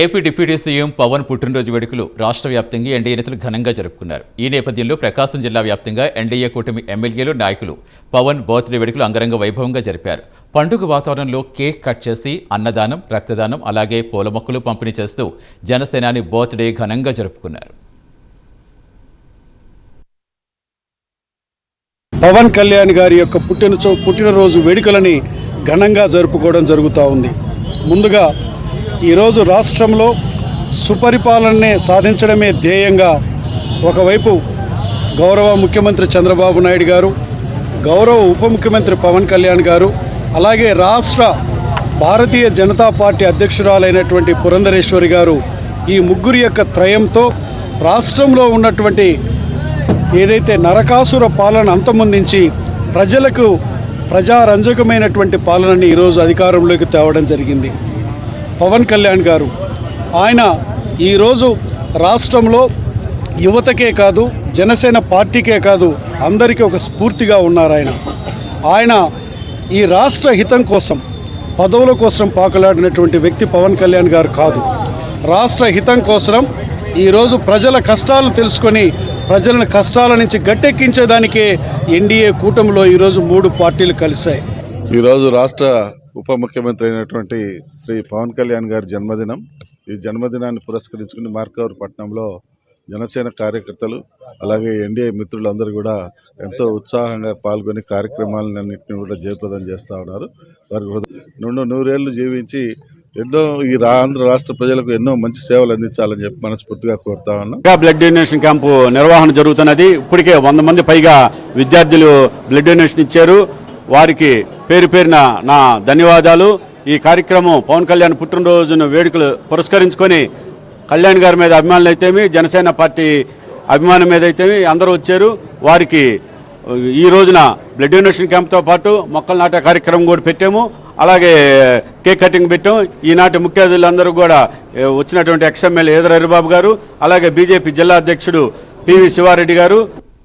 AP deputy CM Pawan పుట్టినరోజు వేడుకలు రాష్ట్ర వ్యాప్తంగా ఎన్డీఏ నేతలు ఘనంగా జరుపుకున్నారు. ఈ నేపథ్యంలో ప్రకాశం జిల్లా వ్యాప్తంగా ఎన్డీఏ కూటమి ఎమ్మెల్యేలు నాయకులు పవన్ బర్త్డే వేడుకలు అంగరంగ వైభవంగా జరిపారు. పండుగ వాతావరణంలో కేక్ కట్ చేసి అన్నదానం రక్తదానం అలాగే పూల మొక్కలు పంపిణీ చేస్తూ జనసేనాని బర్త్డే ఘనంగా జరుపుకున్నారు. పవన్ కళ్యాణ్ గారి యొక్క పుట్టిన పుట్టినరోజు వేడుకలని ఘనంగా జరుపుకోవడం జరుగుతూ ఉంది. ముందుగా ఈరోజు రాష్ట్రంలో సుపరిపాలననే సాధించడమే ధ్యేయంగా ఒకవైపు గౌరవ ముఖ్యమంత్రి చంద్రబాబు నాయుడు గారు గౌరవ ఉప ముఖ్యమంత్రి పవన్ కళ్యాణ్ గారు అలాగే రాష్ట్ర భారతీయ జనతా పార్టీ అధ్యక్షురాలైనటువంటి పురంధరేశ్వరి గారు ఈ ముగ్గురి యొక్క త్రయంతో రాష్ట్రంలో ఉన్నటువంటి ఏదైతే నరకాసుర పాలన అంతమొందించి ప్రజలకు ప్రజారంజకమైనటువంటి పాలనని ఈరోజు అధికారంలోకి తేవడం జరిగింది. పవన్ కళ్యాణ్ గారు. ఆయన ఈరోజు రాష్ట్రంలో యువతకే కాదు జనసేన పార్టీకే కాదు అందరికీ ఒక స్ఫూర్తిగా ఉన్నారు ఆయన. ఆయన ఈ రాష్ట్ర హితం కోసం పదవుల కోసం పాకులాడినటువంటి వ్యక్తి పవన్ కళ్యాణ్ గారు కాదు. రాష్ట్ర హితం కోసం ఈరోజు ప్రజల కష్టాలు తెలుసుకొని ప్రజలను కష్టాల నుంచి గట్టెక్కించేదానికే ఎన్డీఏ కూటమిలో ఈరోజు మూడు పార్టీలు కలిశాయి. ఈరోజు రాష్ట్ర ఉప ముఖ్యమంత్రి అయినటువంటి శ్రీ పవన్ కళ్యాణ్ గారి జన్మదినం. ఈ జన్మదినాన్ని పురస్కరించుకుని మార్కవర్ పట్టణంలో జనసేన కార్యకర్తలు అలాగే ఎన్డీఏ మిత్రులందరూ కూడా ఎంతో ఉత్సాహంగా పాల్గొని కార్యక్రమాలన్నింటినీ కూడా జయప్రదం చేస్తూ ఉన్నారు. వారి నుండి నూరేళ్ళు జీవించి ఎన్నో ఈ రా ఆంధ్ర రాష్ట్ర ప్రజలకు ఎన్నో మంచి సేవలు అందించాలని చెప్పి మనస్ఫూర్తిగా కోరుతా ఉన్నాం. బ్లడ్ డొనేషన్ క్యాంపు నిర్వహణ జరుగుతున్నది. ఇప్పటికే వంద మంది పైగా విద్యార్థులు బ్లడ్ డొనేషన్ ఇచ్చారు. వారికి పేరు పేరిన నా ధన్యవాదాలు. ఈ కార్యక్రమం పవన్ కళ్యాణ్ పుట్టినరోజును వేడుకలు పురస్కరించుకొని కళ్యాణ్ గారి మీద అభిమానులు అయితేమి జనసేన పార్టీ అభిమానం మీద అయితేమి అందరూ వచ్చారు. వారికి ఈ రోజున బ్లడ్ డొనేషన్ క్యాంప్తో పాటు మొక్కలు నాటే కార్యక్రమం కూడా పెట్టాము. అలాగే కేక్ కటింగ్ పెట్టాం. ఈనాటి ముఖ్య అతిథులందరూ కూడా వచ్చినటువంటి ఎక్స్ఎమ్మెల్యే ఏదర హరిబాబు గారు అలాగే బీజేపీ జిల్లా అధ్యక్షుడు పివి శివారెడ్డి గారు.